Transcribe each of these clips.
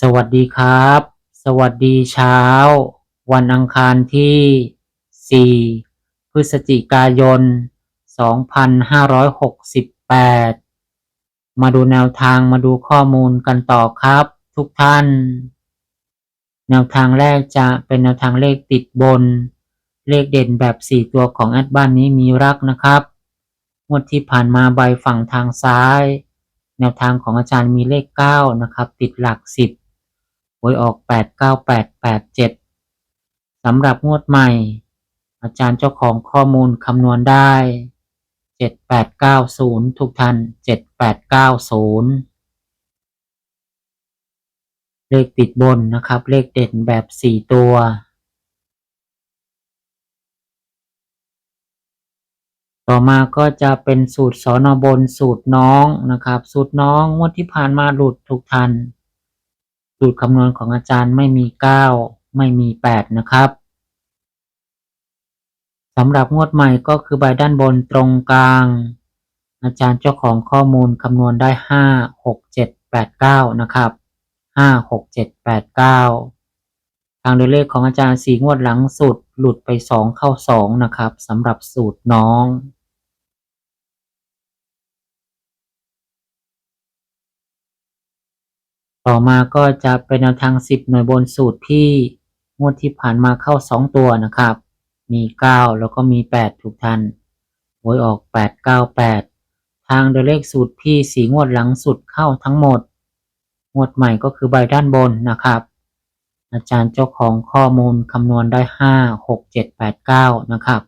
สวัสดีครับ สวัสดีเช้า วันอังคารที่ 4 พฤศจิกายน 2568 มาดูแนวทางมาดูข้อมูลกันต่อครับ ทุกท่าน แนวทางแรกจะเป็นแนวทางเลขติดบน เลขเด่นแบบ 4 ตัวของแอดบ้านนี้มีรักนะครับงวดที่ผ่านมาใบฝั่งทางซ้าย แนวทางของอาจารย์มีเลข 9 นะครับ ติดหลัก 10หวยออก 89887สำหรับงวดใหม่ อาจารย์เจ้าของข้อมูลคำนวณได้ 7890 ทุกท่าน 7890 เลขติดบนนะครับ เลขเด่นแบบ 4 ตัว ต่อมาก็จะเป็นสูตรสอนอบนสูตรน้องนะครับ สูตรน้องงวดที่ผ่านมาหลุดทุกทัน สูตรคำนวณของอาจารย์ไม่มี 9 ไม่มี 8 นะครับสำหรับงวดใหม่ก็คือใบด้านบนตรงกลาง อาจารย์เจ้าของข้อมูลคำนวณได้ 5 6 7 8 9 นะครับ 5 6 7 8 9 ทางโดยเลขของอาจารย์สีงวดหลังสุดหลุดไป 2 เข้า 2 นะครับสำหรับสูตรน้อง ต่อมาก็จะเป็นแนวทาง 10 หน่วยบนสูตรที่งวดที่ผ่านมาเข้า 2 ตัวนะครับ มี 9 แล้วก็มี 8 ถูกทันหวยออก 898 ทางโดยเลขสูตรพี่สีงวดหลังสุดเข้าทั้งหมด งวดใหม่ก็คือใบด้านบนนะครับ อาจารย์เจ้าของข้อมูลคำนวณได้ 5 6 7 8 9 นะครับ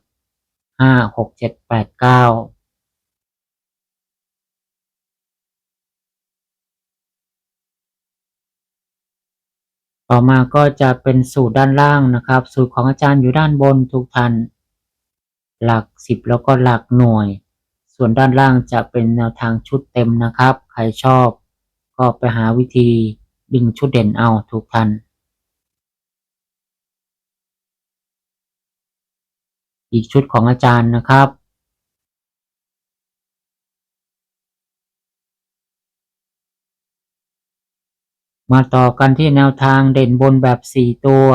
5 6 7 8 9 ต่อมาก็จะเป็นสูตรด้านล่างนะครับ สูตรของอาจารย์อยู่ด้านบนทุกท่านหลักสิบแล้วก็หลักหน่วย ส่วนด้านล่างจะเป็นแนวทางชุดเต็มนะครับ ใครชอบ ก็ไปหาวิธีดึงชุดเด่นเอาทุกท่านอีกชุดของอาจารย์นะครับ มาต่อกันที่แนวทางเด่นบนแบบ 4 ตัว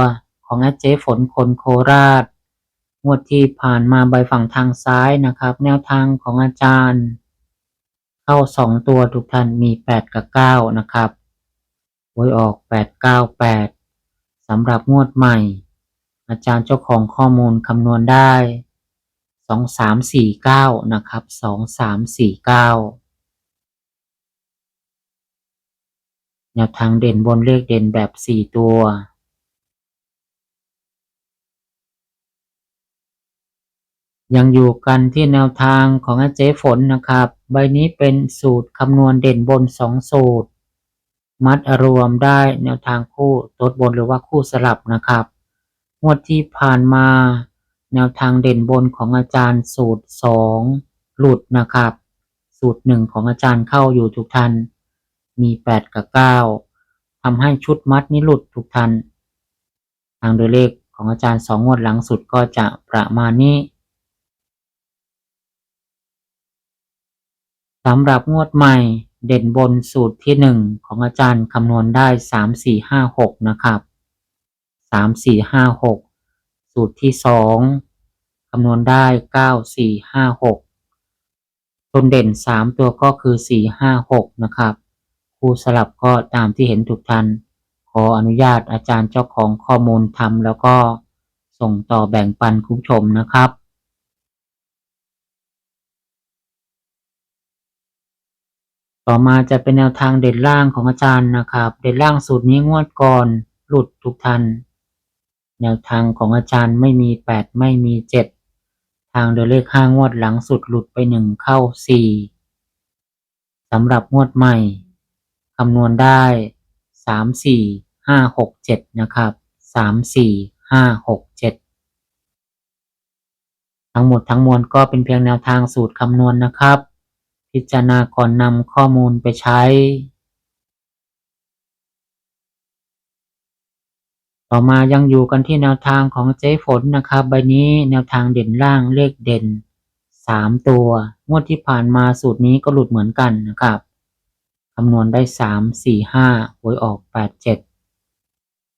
ของอาเจฝนคนโคราช งวดที่ผ่านมาใบฝั่งทางซ้ายนะครับ แนวทางของอาจารย์ เข้า 2 ตัวทุกท่านมี 8 กับ 9 นะครับหวยออก 898สำหรับงวดใหม่ อาจารย์เจ้าของข้อมูลคำนวณได้ 2349 นะครับ 2349 แนวทางเด่นบนเลขเด่นแบบ4ตัว ยังอยู่กันที่แนวทางของอาเจ๊ฝนนะครับ ใบนี้เป็นสูตรคำนวณเด่นบน2สูตร มัดรวมได้แนวทางคู่ตัวบนหรือว่าคู่สลับนะครับงวดที่ผ่านมา แนวทางเด่นบนของอาจารย์สูตร2หลุดนะครับ สูตร1ของอาจารย์เข้าอยู่ทุกท่าน มี 8 กับ 9ทำให้ชุดมัดนี้หลุดทุกท่านทางโดยเลขของอาจารย์ 2 งวดหลังสุดก็จะประมาณนี้สำหรับงวดใหม่เด่นบนสูตรที่ 1 ของอาจารย์คำนวณได้ 3 4 5 6 นะครับ 3 4 5 6 สูตรที่ 2 คำนวณได้ 9 4 5 6ตัวเด่น 3 ตัวก็คือ 4 5 6 นะครับ คู่สลับก็ตามที่เห็นทุกท่านขออนุญาตอาจารย์เจ้าของข้อมูลทำแล้วก็ส่งต่อแบ่งปันคุณผู้ชมนะครับต่อมาจะเป็นแนวทางเด่นล่างของอาจารย์นะครับ เด่นล่างสูตรนี้งวดก่อนหลุดทุกท่านแนวทางของอาจารย์ไม่มี 8 ไม่มี 7 ทางโดยเลขห้างวดหลังสุดหลุดไป 1 เข้า 4สำหรับงวดใหม่ คำนวณได้สามสี่ห้าหกเจ็ดนะครับสามสี่ห้าหกเจ็ดทั้งหมดทั้งมวลก็เป็นเพียงแนวทางสูตรคำนวณนะครับ พิจารณาก่อนนำข้อมูลไปใช้ ต่อมายังอยู่กันที่แนวทางของเจ๊ฝนนะครับ ใบนี้แนวทางเด่นล่างเลขเด่นสามตัว งวดที่ผ่านมาสูตรนี้ก็หลุดเหมือนกันนะครับ คำนวณได้สามสี่ห้าหวยออกแปดเจ็ด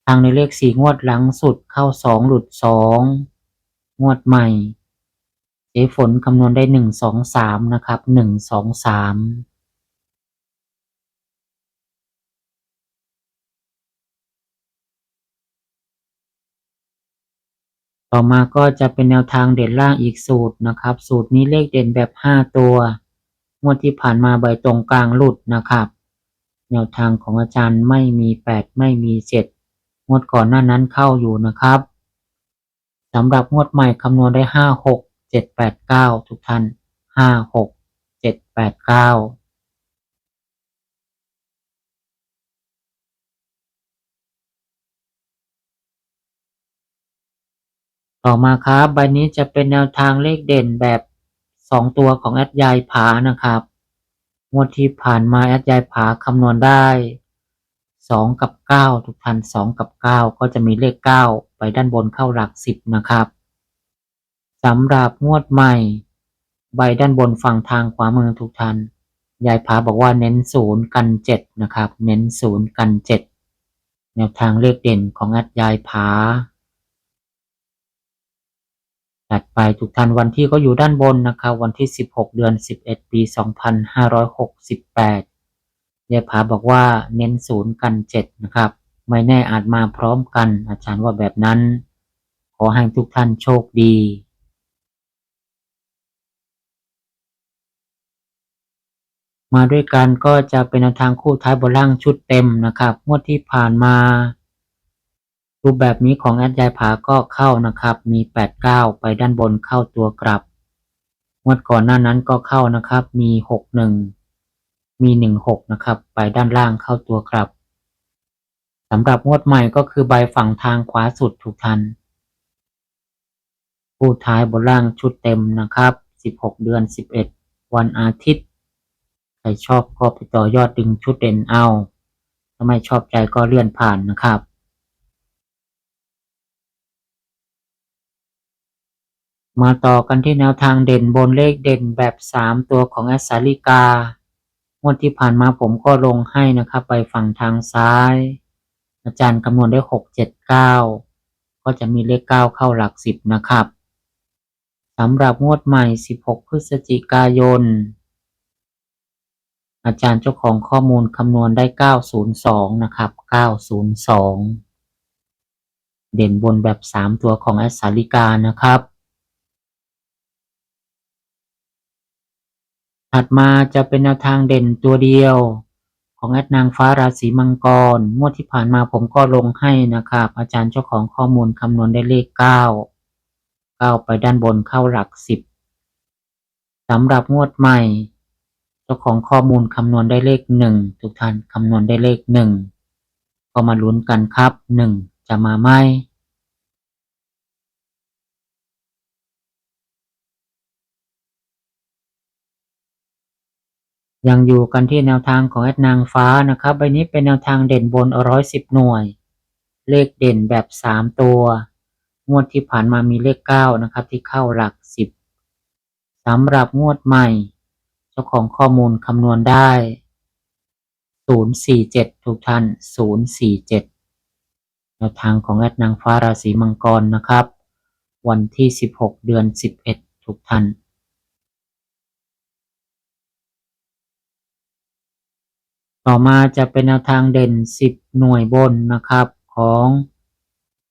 ทางในเลขสี่งวดหลังสุดเข้าสองหลุดสองงวดใหม่เจ๊ฝนคำนวณได้หนึ่งสองสามนะครับหนึ่งสองสามต่อมาก็จะเป็นแนวทางเด่นล่างอีกสูตรนะครับ สูตรนี้เลขเด่นแบบห้าตัว งวดที่ผ่านมาใบตรงกลางหลุดนะครับ แนวทางของอาจารย์ไม่มีแปดไม่มีเจ็ดงวดก่อนหน้านั้นเข้าอยู่นะครับสำหรับงวดใหม่คำนวณได้ห้าหกเจ็ดแปดเก้าทุกท่านห้าหกเจ็ดแปดเก้าต่อมาครับ ใบนี้จะเป็นแนวทางเลขเด่นแบบ สองตัวของแอดยายผานะครับ งวดที่ผ่านมาแอดยายผาคำนวณได้สองกับเก้าทุกท่านสองกับเก้าก็จะมีเลขเก้าไปด้านบนเข้าหลักสิบนะครับสำหรับงวดใหม่ ใบด้านบนฝั่งทางขวามือทุกท่านยายผาบอกว่าเน้นศูนย์กันเจ็ดนะครับ เน้นศูนย์กันเจ็ดแนวทางเลขเด่นของแอดยายผา ถัดไปทุกท่านวันที่ก็อยู่ด้านบนนะครับวันที่ 16 เดือน 11 ปี 2568ยายผาบอกว่าเน้นศูนย์กัน 7 นะครับ ไม่แน่อาจมาพร้อมกัน อาจารย์ว่าแบบนั้น ขอให้ทุกท่านโชคดีมาด้วยกันก็จะเป็นแนวทางคู่ท้ายบนล่างชุดเต็มนะครับ งวดที่ผ่านมา รูปแบบนี้ของแอดยายผาก็เข้านะครับ มี 89 ไปด้านบนเข้าตัวกลับงวดก่อนหน้านั้นก็เข้านะครับ มี 61 มี 16 นะครับ ไปด้านล่างเข้าตัวกลับสำหรับงวดใหม่ก็คือใบฝั่งทางขวาสุดทุกทัน ผู้ท้ายบนล่างชุดเต็มนะครับ 16 เดือน 11 วันอาทิตย์ ใครชอบก็ไปต่อยอดดึงชุดเด่นเอา ถ้าไม่ชอบใจก็เลื่อนผ่านนะครับ มาต่อกันที่แนวทางเด่นบนเลขเด่นแบบ 3 ตัวของแอสซาลิกางวดที่ผ่านมาผมก็ลงให้นะครับ ไปฝั่งทางซ้าย อาจารย์คำนวณได้ 6 7 9 ก็จะมีเลข 9 เข้าหลัก 10 นะครับสำหรับงวดใหม่ 16 พฤศจิกายน อาจารย์เจ้าของข้อมูลคำนวณได้ 902 นะครับ 902 เด่นบนแบบ 3 ตัวของแอสซาลิกานะครับ ถัดมาจะเป็นแนวทางเด่นตัวเดียว ของแอดนางฟ้าราศีมังกร งวดที่ผ่านมาผมก็ลงให้นะครับ อาจารย์เจ้าของข้อมูลคำนวณได้เลข 9 9 ไปด้านบนเข้าหลัก 10สำหรับงวดใหม่ เจ้าของข้อมูลคำนวณได้เลข 1 ทุกท่านคำนวณได้เลข 1 ก็มาลุ้นกันครับ 1 จะมาไหม ยังอยู่กันที่แนวทางของแอดนางฟ้านะครับใบนี้เป็นแนวทางเด่นบนร้อยสิบหน่วย เลขเด่นแบบสามตัว งวดที่ผ่านมามีเลขเก้านะครับ ที่เข้าหลักสิบสำหรับงวดใหม่ เจ้าของข้อมูลคำนวณได้ศูนย์สี่เจ็ดทุกท่านศูนย์สี่เจ็ดแนวทางของแอดนางฟ้าราศีมังกรนะครับ วันที่สิบหกเดือนสิบเอ็ดทุกท่าน ต่อมาจะเป็นแนวทางเด่น 10 หน่วยบนนะครับของ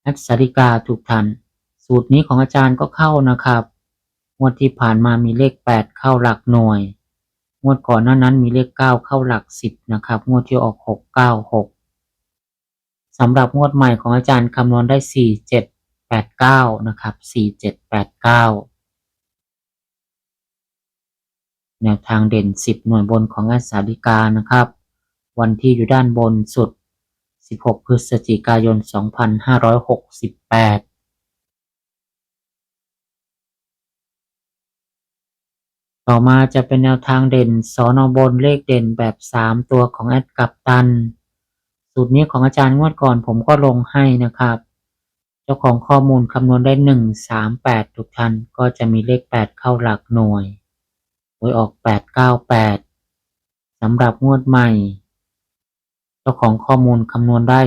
แอปสาริกาทุกท่านสูตรนี้ของอาจารย์ก็เข้านะครับงวดที่ผ่านมามีเลข 8 เข้าหลักหน่วยงวดก่อนหน้านั้นมีเลข 9 เข้าหลัก 10 นะครับงวดที่ออก 696สำหรับงวดใหม่ของอาจารย์คำนวณได้ 4789 นะครับ 4789แนวทางเด่น 10 หน่วยบนของอาสาลิกานะครับ วันที่อยู่ด้านบนสุด 16 พฤศจิกายน 2568ต่อมาจะเป็นแนวทางเด่นสอนอบนเลขเด่นแบบ 3 ตัวของแอดกัปตัน สูตรนี้ของอาจารย์งวดก่อนผมก็ลงให้นะครับ เจ้าของข้อมูลคำนวณได้ 1 3 8 ทุกท่านก็จะมีเลข 8 เข้าหลักหน่วย โดยออก 898สำหรับงวดใหม่ เจ้าของข้อมูลคำนวณได้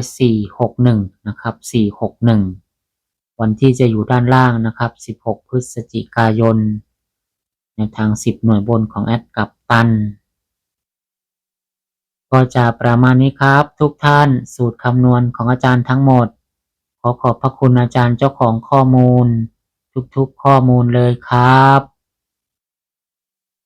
461 นะครับ 461 วันที่จะอยู่ด้านล่างนะครับ 16 พฤศจิกายนในทาง 10 หน่วยบนของแอดกับตัน ก็จะประมาณนี้ครับ ทุกท่านสูตรคำนวณของอาจารย์ทั้งหมด ขอขอบพระคุณอาจารย์เจ้าของข้อมูล ทุกๆข้อมูลเลยครับ